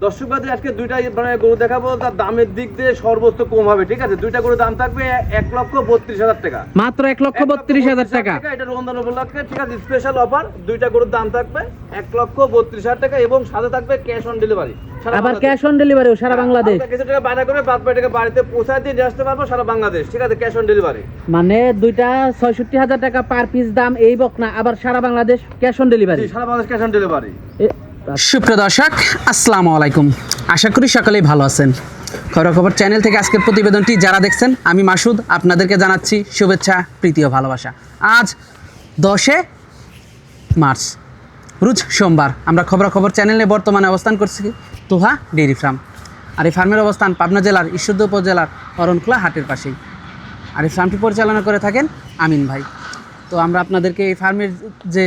দর্শক বাদে আজকে দুইটা মানে গরু দেখাবো তার দামের দিক দিয়ে সর্বোচ্চ কম হবে ঠিক আছে? দুইটা গরুর দাম থাকবে এক লক্ষ বত্রিশ হাজার টাকা। মাত্র এক লক্ষ বত্রিশ হাজার টাকা। এটা রমজান উপলক্ষে ঠিক আছে? স্পেশাল অফার দুইটা গরুর দাম থাকবে এক লক্ষ বত্রিশ হাজার টাকা এবং সাথে থাকবে ক্যাশ অন ডেলিভারি আবার ক্যাশ অন ডেলিভারিও সারা বাংলাদেশ। কিছু টাকা করে বাদ টাকা বাড়িতে পৌঁছায় দিয়ে আসতে পারব সারা বাংলাদেশ ঠিক আছে? ক্যাশ অন ডেলিভারি মানে দুইটা ছয়ষট্টি হাজার টাকা পার পিস দাম এই বক না আবার সারা বাংলাদেশ ক্যাশ অন ডেলিভারি সারা বাংলাদেশ ক্যাশ অন ডেলিভারি সুপ্রিয় দর্শক, আসসালামু আলাইকুম। আশা করি সকলেই ভালো আছেন। খবর খবর চ্যানেল থেকে আজকের প্রতিবেদনটি যারা দেখছেন, আমি মাসুদ, আপনাদেরকে জানাচ্ছি শুভেচ্ছা, প্রীতি ও ভালোবাসা। আজ দশে মার্চ, রুজ সোমবার। আমরা খবর খবর চ্যানেলে বর্তমানে অবস্থান করছি তোহা ডেইরি ফার্ম। আর এই ফার্মের অবস্থান পাবনা জেলার ঈশ্বরদ উপজেলার অরণখোলা হাটের পাশেই। আর এই ফার্মটি পরিচালনা করে থাকেন আমিন ভাই। তো আমরা আপনাদেরকে এই ফার্মের যে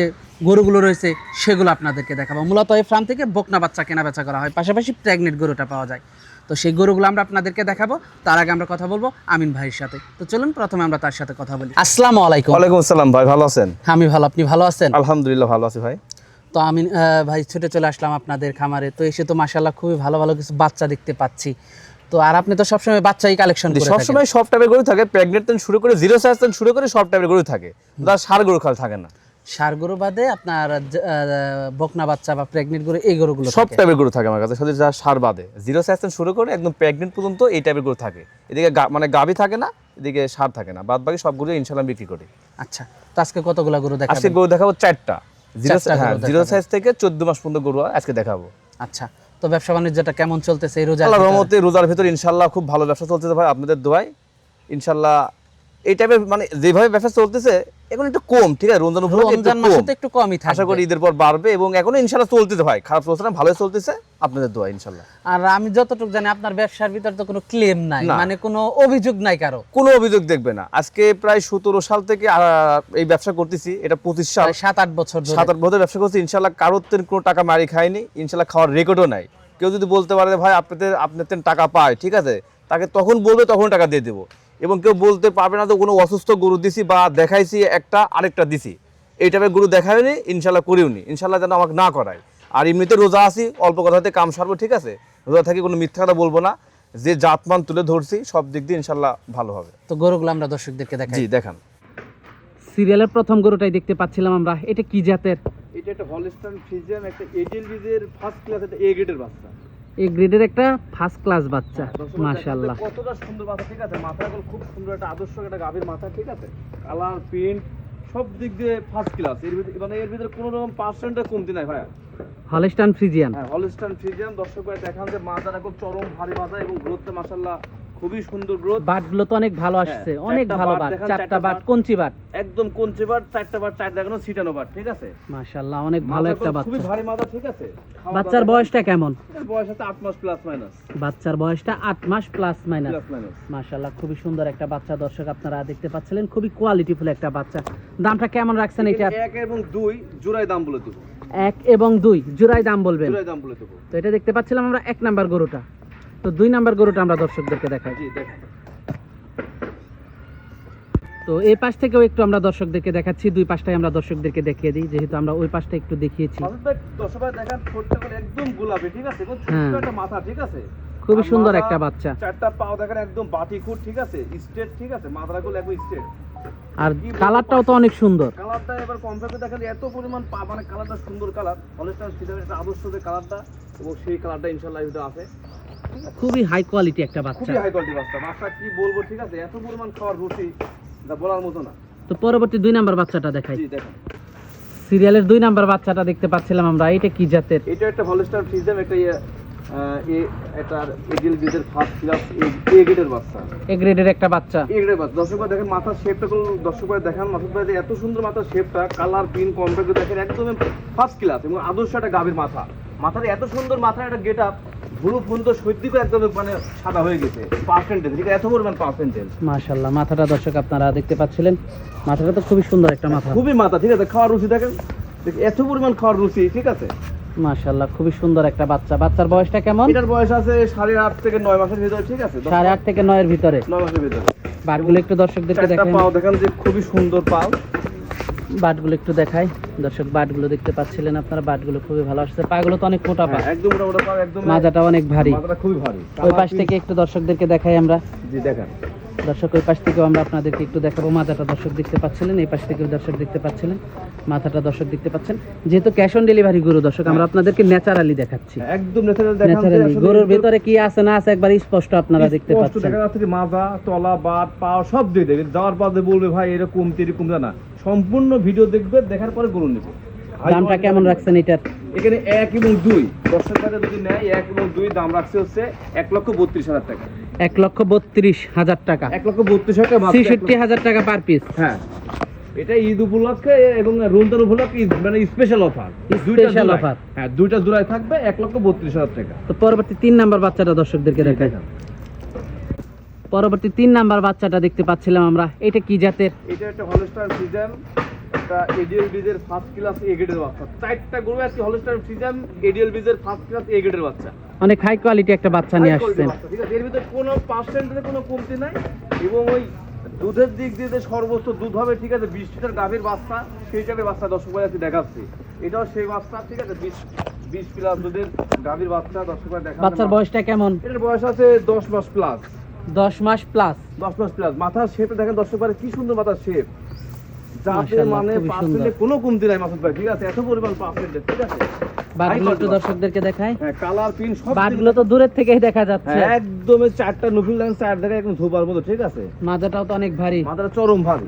গরুগুলো রয়েছে সেগুলো আপনাদেরকে দেখাবো। মূলত এই ফার্ম থেকে বকনা বাচ্চা কেনা বেচা করা হয়। পাশাপাশি প্রেগনেন্ট গরুটা পাওয়া যায়। তো সেই গরুগুলো আমরা আপনাদেরকে দেখাবো। তার আগে আমরা কথা বলব আমিন ভাইয়ের সাথে। তো চলুন প্রথমে আমরা তার সাথে কথা বলি। আসসালামু আলাইকুম। ওয়ালাইকুম আসসালাম ভাই ভালো আছেন? আমি ভালো আপনি ভালো আছেন? আলহামদুলিল্লাহ ভালো আছি ভাই। তো আমি ভাই ছুটে চলে আসলাম আপনাদের খামারে। তো এসে তো মাশাল্লাহ খুবই ভালো ভালো কিছু বাচ্চা দেখতে পাচ্ছি। তো আর আপনি তো সবসময় বাচ্চাই কালেকশন করে সবসময় সব টাইপের গরু থাকে। প্রেগনেন্ট শুরু করে জিরো সাইজ থেকে শুরু করে সব টাইপের গরু থাকে। তার সার গরু খাল থাকে না। সার গরু বাদে আপনার বকনা বাচ্চা বা প্রেগনেন্ট গরু এই গরুগুলো সব টাইপের গরু থাকে আমার কাছে। শুধু যা সার বাদে জিরো সাইজ শুরু করে একদম প্রেগনেন্ট পর্যন্ত এই টাইপের গরু থাকে। এদিকে মানে গাভী থাকে না এদিকে সার থাকে না। বাদ বাকি সব গরু ইনশাল্লাহ বিক্রি করি। আচ্ছা তো আজকে কতগুলো গরু আজকে গরু দেখাবো চারটা। জিরো চারটা হ্যাঁ জিরো সাইজ থেকে চোদ্দ মাস পর্যন্ত গরু আজকে দেখাবো। আচ্ছা তো ব্যবসা বাণিজ্যটা কেমন চলতেছে এই রোজা আল্লাহ রহমতে রোজার ভিতর ইনশাল্লাহ খুব ভালো ব্যবসা চলতেছে ভাই আপনাদের দোয়াই ইনশাল্লাহ এই টাইপের মানে যেভাবে ব্যবসা চলতেছে এখন একটু কম ঠিক আছে? রমজান উপলক্ষে রমজান মাসে তো একটু কমই আশা করি ঈদের পর বাড়বে এবং এখনও ইনশাল্লাহ চলতেছে ভাই। খারাপ চলছে না ভালোই চলতেছে। আপনাদের দোয়া ইনশাল্লাহ আর আমি যতটুকু জানি আপনার ব্যবসার ভিতর তো কোনো ক্লেম নাই মানে কোনো অভিযোগ নাই কারও। কোনো অভিযোগ দেখবে না। আজকে প্রায় সতেরো সাল থেকে এই ব্যবসা করতেছি এটা পঁচিশ সাল। সাত আট বছর সাত আট বছর ব্যবসা করছি ইনশাল্লাহ কারোর তেন কোনো টাকা মারি খায়নি ইনশাল্লাহ খাওয়ার রেকর্ডও নাই। কেউ যদি বলতে পারে ভাই আপনাদের আপনার তেন টাকা পায় ঠিক আছে? তাকে তখন বলবে তখন টাকা দিয়ে দেবো। এবং কেউ বলতে পারবে না তো কোনো অসুস্থ গরু দিছি বা দেখাইছি একটা আরেকটা দিছি। এই টাইপের গরু দেখায়নি ইনশাল্লাহ করিওনি। ইনশাল্লাহ যেন আমাকে না করায়। আর এমনিতে রোজা আছি অল্প কথাতে কাম সারবো ঠিক আছে? রোজা থেকে কোনো মিথ্যা কথা বলব না। যে জাতমান তুলে ধরছি সব দিক দিয়ে ইনশাল্লাহ ভালো হবে। তো গরুগুলো আমরা দর্শকদেরকে দেখাই। জি দেখান। সিরিয়ালের প্রথম গরুটাই দেখতে পাচ্ছিলাম আমরা। এটা কি জাতের? এটা একটা হলস্টাইন ফ্রিজিয়ান একটা বীজের ফার্স্ট ক্লাস একটা এ গ্রেডের বাচ্চা। এই গ্রেডের একটা ফার্স্ট ক্লাস বাচ্চা মাশাআল্লাহ। কতটা সুন্দর মাথা ঠিক আছে? মাথাগুলো খুব সুন্দর একটা আদর্শ একটা গাভীর মাথা ঠিক আছে? কালার প্রিন্ট সব দিক দিয়ে ফার্স্ট ক্লাস এর ভিতরে মানে এর ভিতরে কোনো রকম পার্সেন্টে কমতি নাই ভাইয়া। হলস্টান ফ্রিজিয়ান হ্যাঁ হলস্টাইন ফ্রিজিয়ান দর্শক ভাই দেখান যে মাথাটা খুব চরম ভারী মাথা এবং গ্রোথটা মাশাআল্লাহ খুবই সুন্দর গ্রোথ বাটগুলো তো অনেক ভালো আসছে হ্যাঁ, অনেক ভালো বাট বাট চারটা বাট বাট। কঞ্চি বাট। একদম কোনচে বার চারটা বার চার দেখানো সিটানো বার ঠিক আছে? মাশাআল্লাহ অনেক ভালো একটা খুবই বাচ্চা। ভারী মাথা ঠিক আছে? বাচ্চার বয়সটা কেমন? বয়স আছে আট মাস প্লাস মাইনাস বাচ্চার বয়সটা আট মাস প্লাস মাইনাস মাশাআল্লাহ খুবই সুন্দর একটা বাচ্চা দর্শক আপনারা দেখতে পাচ্ছিলেন খুবই কোয়ালিটিফুল একটা বাচ্চা। দামটা কেমন রাখছেন এটা? এক এবং দুই জোড়ায় দাম বলে দেবো। এক এবং দুই জোড়াই দাম বলবেন। জোড়ায় দাম বলে দেবো। তো এটা দেখতে পাচ্ছিলাম আমরা এক নাম্বার গরুটা। তো দুই নাম্বার গরুটা আমরা দর্শকদেরকে দেখাই। তো এই পাশ থেকেও একটু আমরা দর্শকদেরকে দেখাচ্ছি দুই পাশটাই আমরা দর্শকদেরকে দেখিয়ে দিই যেহেতু আমরা ওই পাশটা একটু দেখিয়েছি। দেখেন একদম গোলাপি ঠিক আছে? হ্যাঁ। একটা মাথা ঠিক আছে? খুবই সুন্দর একটা বাচ্চা। চারটা পাও দেখেন একদম বাটি খুঁট ঠিক আছে? স্ট্রেট ঠিক আছে? মাথাটা গুলো একদম স্ট্রেট। আর কালারটাও তো অনেক সুন্দর। কালারটা এবার দেখেন এত পরিমাণ পা মানে কালারটা সুন্দর কালার। হলস্টার ফিটার একটা আদর্শ যে কালারটা এবং সেই কালারটা ইনশাআল্লাহ এটা আছে। খুবই হাই কোয়ালিটি একটা বাচ্চা। খুবই হাই কোয়ালিটি বাচ্চা। বাচ্চা কি বলব ঠিক আছে? এত পরিমাণ খাওয়ার রুচি যা বলার মতো না। তো পরবর্তী দুই নাম্বার বাচ্চাটা দেখাই। জি দেখেন। সিরিয়ালের দুই নাম্বার বাচ্চাটা দেখতে পাচ্ছিলাম আমরা। এটা কি জাতের? এটা একটা হলস্টার ফ্রিজেম একটা ইয়ে, আহ, এ এটার এডিএল বিজের ফার্স্ট ক্লাস এ গ্রেডের বাচ্চা। এ গ্রেডের একটা বাচ্চা। এ গ্রেডের বাচ্চা। দর্শক ভাই দেখেন মাথার শেপটা গুলো দর্শক ভাই দেখেন। মাসুদ ভাই যে এত সুন্দর মাথার শেপটা কালার পিন কম্পেয়ার করে দেখেন একদম ফার্স্ট ক্লাস এবং আদর্শ একটা গাভীর মাথা। মাথার এত সুন্দর মাথার একটা গেট আপ ফোন তো একদম মানে সাদা হয়ে গেছে পার্সেন্টেজ ঠিক এত পরিমাণ পার্সেন্টেজ মাশাআল্লাহ মাথাটা দর্শক আপনারা দেখতে পাচ্ছিলেন মাথাটা তো খুবই সুন্দর একটা মাথা। খুবই মাথা ঠিক আছে খাওয়ার রুচি দেখেন এত পরিমাণ খাওয়ার রুচি ঠিক আছে? মাশাআল্লাহ খুবই সুন্দর একটা বাচ্চা। বাচ্চার বয়সটা কেমন? এটার বয়স আছে সাড়ে আট থেকে নয় মাসের ভিতরে ঠিক আছে? দশ সাড়ে আট থেকে নয়ের ভিতরে। মাসের ভিতরে। বাটগুলো একটু দর্শকদেরকে চারটা দেখেন। পাও দেখেন যে খুবই সুন্দর পাও। বাটগুলো একটু দেখাই। দর্শক বাটগুলো দেখতে পাচ্ছিলেন আপনারা বাটগুলো খুবই ভালো আসছে। পাগুলো তো অনেক মোটা পা হ্যাঁ, একদম মোটা পা একদম মাজাটা অনেক ভারী। মাথাটা খুবই ভারী। ওই পাশ থেকে একটু দর্শকদেরকে দেখাই আমরা। জি দেখেন। দর্শক ওই পাশ থেকেও আমরা আপনাদেরকে একটু দেখাবো। মাথাটা দর্শক দেখতে পাচ্ছিলেন এই পাশ থেকেও দর্শক দেখতে পাচ্ছিলেন। মাথাটা দর্শক দেখতে পাচ্ছেন। যেহেতু ক্যাশ অন ডেলিভারি গরু দর্শক আমরা আপনাদেরকে ন্যাচারালি দেখাচ্ছি। একদম ন্যাচারাল গরুর ভিতরে কি আছে না আছে একবার স্পষ্ট আপনারা দেখতে পাচ্ছেন। দেখা যাচ্ছে যে তলা বাট পা সব দিয়ে দেবে। যাওয়ার পথে বলবে ভাই এরকম এরকম না সম্পূর্ণ ভিডিও দেখবে দেখার পরে গরু নেবে। দামটা কেমন রাখছেন এটার? এখানে এক এবং দুই। দর্শক যদি নেয় এক এবং দুই দাম রাখছে হচ্ছে এক লক্ষ বত্রিশ হাজার টাকা। এক লক্ষ বত্রিশ হাজার টাকা। এক লক্ষ বত্রিশ হাজার ছেষট্টি হাজার টাকা পার পিস হ্যাঁ। এটা ঈদ উপলক্ষে এবং রমজান উপলক্ষে মানে স্পেশাল অফার Special offer। হ্যাঁ দুইটা জোড়ায় থাকবে এক লক্ষ বত্রিশ হাজার টাকা। তো পরবর্তী তিন নাম্বার বাচ্চাটা দর্শকদেরকে দেখাই। পরবর্তী তিন নাম্বার বাচ্চাটা দেখতে পাচ্ছিলাম আমরা। এটা কি জাতের? এটা একটা হলস্টার সিজন একটা এডিএল বিজের ফার্স্ট ক্লাস এ গ্রেডের বাচ্চা। চারটা গরু আছে হলস্টার সিজন এডিএল বিজের ফার্স্ট ক্লাস এ গ্রেডের বাচ্চা। অনেক হাই কোয়ালিটি একটা বাচ্চা নিয়ে আসছেন। বাচ্চা, ঠিক আছে? এর ভিতরে কোনো পার্সেন্টের কোনো কমতি নাই। এবং ওই দুধের দিক দিয়ে সর্বোচ্চ দুধ হবে ঠিক আছে বিশ লিটার গাভীর বাচ্চা সেই বাচ্চা দর্শক ভাই দেখাচ্ছি। এটাও সেই বাচ্চা ঠিক আছে বিশ বিশ প্লাস দুধের গাভীর বাচ্চা দর্শক ভাই দেখা বাচ্চার বয়সটা কেমন? এটার বয়স আছে দশ মাস প্লাস দশ মাস প্লাস দশ মাস প্লাস মাথার শেপে দেখেন দর্শক ভাই কি সুন্দর মাথার শেপ যাতে মানে পার্সেন্টে কোনো কমতি নাই মাসুদ ভাই ঠিক আছে? এত পরিমাণ পার্সেন্টে ঠিক আছে? বাটগুলো একটু দর্শকদেরকে দেখাই। হ্যাঁ কালার পিন সব বাটগুলো তো দূরের থেকেই দেখা যাচ্ছে। হ্যাঁ, একদম চারটা নফিল লাইন চার জায়গায় একদম ধোবার মতো ঠিক আছে? মাজাটাও তো অনেক ভারী। মাথাটা চরম ভারী।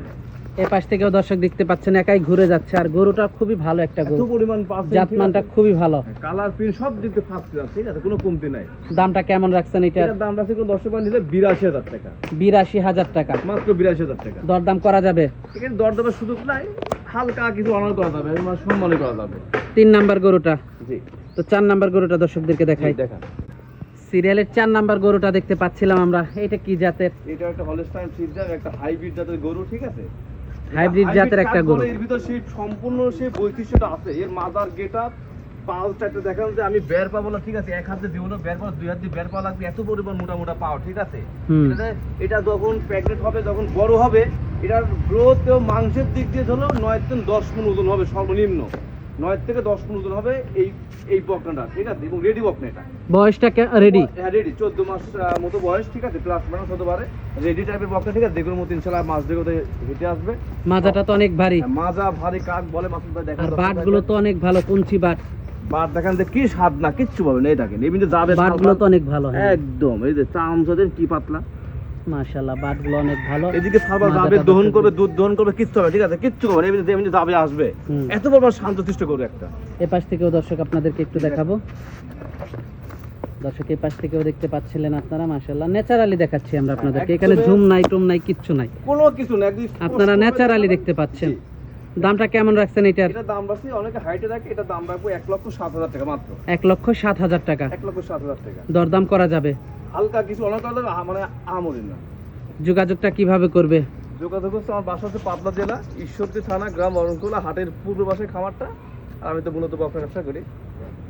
এ পাশ থেকেও দর্শক দেখতে পাচ্ছেন একাই ঘুরে যাচ্ছে। আর গরুটা খুবই ভালো একটা গরু। পরিমাণ জাতমানটা খুবই ভালো। কালার পিন সব দিতে ফার্স্ট ক্লাস ঠিক আছে? কোনো কমতি নাই। দামটা কেমন রাখছেন এটার দাম রাখছে কোনো দর্শক নিলে বিরাশি হাজার টাকা। বিরাশি হাজার টাকা। মাত্র বিরাশি হাজার টাকা। দরদাম করা যাবে? এখানে দরদামের সুযোগ নাই। হালকা কিছু অনার করা যাবে মানে সম্মানই করা যাবে। তিন নাম্বার গরুটা? জি। তো চার নাম্বার গরুটা দর্শকদেরকে দেখাই। দেখা সিরিয়ালের চার নাম্বার গরুটা দেখতে পাচ্ছিলাম আমরা। এটা কি জাতের? এটা একটা হলস্টাইন ফ্রিজার একটা হাইব্রিড জাতের গরু ঠিক আছে? হাইব্রিড জাতের একটা গরু। এর ভিতর সেই সম্পূর্ণ সেই বৈশিষ্ট্যটা আছে। এর মাদার গেটআপ পাও চারটে দেখানো যে আমি বের পাবো না ঠিক আছে এক হাতে দিব না বের পাবো দুই হাত বের পাওয়া লাগবে এত পরিমাণ মোটা মোটা পাও ঠিক আছে? এটা যখন প্রেগনেন্ট হবে যখন বড় হবে এটার গ্রোথ ও মাংসের দিক দিয়ে ধরো নয় থেকে দশ মন ওজন হবে সর্বনিম্ন। নয় থেকে দশ মন ওজন হবে এই এই বকনাটা ঠিক আছে? এবং রেডি বকনা এটা। বয়সটা রেডি হ্যাঁ রেডি চোদ্দ মাস মতো বয়স ঠিক আছে? প্লাস মাইনাস হতে পারে। রেডি টাইপের বকনা ঠিক আছে? যেগুলোর মতো মাস দেখে হেঁটে আসবে। মাজাটা তো অনেক ভারী। হ্যাঁ, মাজা ভারী কাক বলে ভাই দেখেন আর তো অনেক ভালো বাট। বাট দেখেন যে কি স্বাদ না কিচ্ছু এই দেখেন এমনি যাবে তো অনেক ভালো হ্যাঁ। একদম এই যে কি পাতলা। মাশাআল্লাহ অনেক ভালো। এদিকে মাজাটা যাবে দহন করবে দুধ দহন করবে কিচ্ছু হবে ঠিক আছে? কিচ্ছু হবে এমনি এমনি যাবে আসবে। এত বড় শান্তশিষ্ট করবে একটা। পাশ থেকেও দর্শক আপনাদেরকে একটু দেখাবো। দর্শক এই পাশ থেকেও দেখতে পাচ্ছিলেন আপনারা মাশাআল্লাহ। ন্যাচারালি দেখাচ্ছি আমরা আপনাদেরকে। এখানে ঝুম নাই টুম নাই কিচ্ছু নাই। কোনো কিছু না আপনারা ন্যাচারালি দেখতে পাচ্ছেন। দামটা কেমন রাখছেন এটার? এটা দাম রাখছি অনেকে হাইটে রাখে এটা দাম রাখব এক লক্ষ সাত হাজার টাকা মাত্র। এক লক্ষ সাত হাজার টাকা। এক লক্ষ সাত হাজার টাকা। দরদাম করা যাবে? হালকা কিছু অনেক মানে আমরি না। যোগাযোগটা কীভাবে করবে? যোগাযোগ হচ্ছে আমার বাসা হচ্ছে পাবনা জেলা ঈশ্বরদী থানা গ্রাম অরণকুলা হাটের পূর্ব পাশে খামারটা। আর আমি তো মূলত ব্যবসা ব্যবসা করি।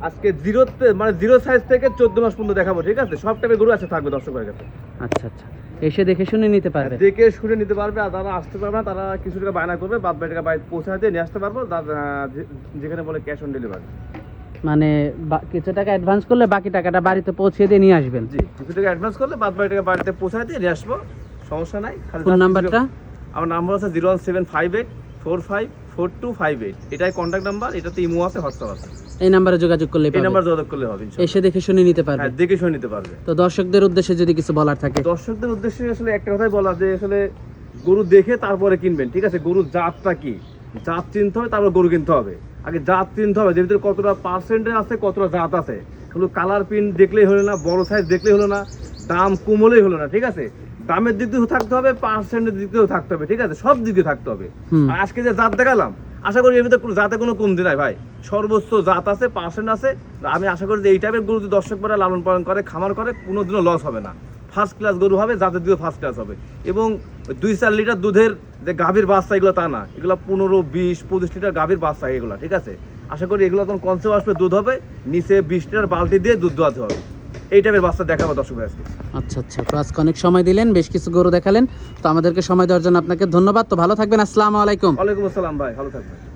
আজকে জিরোতে মানে জিরো সাইজ থেকে চোদ্দ মাস পর্যন্ত দেখাবো ঠিক আছে? সব টাইপের গরু আছে থাকবে দর্শকের কাছে। আচ্ছা আচ্ছা। এসে দেখে শুনে নিতে পারবে। দেখে শুনে নিতে পারবে আর যারা আসতে পারবে না তারা কিছু টাকা বায়না করবে বাদ টাকা বাড়ি পৌঁছায় দিয়ে নিয়ে আসতে পারব যেখানে বলে ক্যাশ অন ডেলিভারি মানে কিছু টাকা অ্যাডভান্স করলে বাকি টাকাটা বাড়িতে পৌঁছে দিয়ে নিয়ে আসবেন। জি কিছু টাকা অ্যাডভান্স করলে বাদ বাকি টাকা বাড়িতে দিয়ে নিয়ে আসব সমস্যা নাই ফোন নাম্বারটা আমার নাম্বার আছে zero one seven five eight four five four two five eight. এটাই কন্ট্যাক্ট নাম্বার এটাতে ইমো আছে হোয়াটসঅ্যাপ আছে। এই নাম্বারে যোগাযোগ করলে এই নাম্বার যোগাযোগ করলে হবে এসে দেখে শুনে নিতে পারবে। হ্যাঁ দেখে শুনে নিতে পারবে। তো দর্শকদের উদ্দেশ্যে যদি কিছু বলার থাকে? দর্শকদের উদ্দেশ্যে আসলে একটা কথাই বলা যে আসলে গরু দেখে তারপরে কিনবেন ঠিক আছে? গরুর জাতটা কি? জাত চিনতে হবে তারপর গরু কিনতে হবে। আগে জাত চিনতে হবে যে ভিতরে কতটা পার্সেন্টেজ আছে কতটা জাত আছে। শুধু কালার প্রিন্ট দেখলেই হলো না বড় সাইজ দেখলেই হলো না। দাম কমলেই হলো না ঠিক আছে? দামের দিক দিয়েও থাকতে হবে পার্সেন্টের দিক দিয়েও থাকতে হবে ঠিক আছে? সব দিক দিয়ে থাকতে হবে। আর আজকে যে জাত দেখালাম আশা করি এর ভিতরে কোনো জাতে কোনো কমতি নাই ভাই। সর্বোচ্চ জাত আছে পার্সেন্ট আছে। আমি আশা করি যে এই টাইপের গরু যদি দর্শক পরে লালন পালন করে খামার করে কোনোদিনও লস হবে না। ফার্স্ট ক্লাস গরু হবে জাতের দিকে ফার্স্ট ক্লাস হবে। এবং দুই চার লিটার দুধের যে গাভীর বাচ্চা এগুলো তা না। এগুলো পনেরো বিশ পঁচিশ লিটার গাভীর বাচ্চা এগুলো ঠিক আছে? আশা করি এগুলো তখন কনসেপ্ট আসবে দুধ হবে। নিচে বিশ লিটার বালতি দিয়ে দুধ দোয়াতে হবে। এই টাইপের বাচ্চা দেখাবো দর্শক আজকে। আচ্ছা আচ্ছা। তো আজকে অনেক সময় দিলেন বেশ কিছু গরু দেখালেন। তো আমাদেরকে সময় দেওয়ার জন্য আপনাকে ধন্যবাদ। তো ভালো থাকবেন। আসসালামু আলাইকুম। ওয়ালাইকুম আসসালাম ভাই ভালো থাকবেন।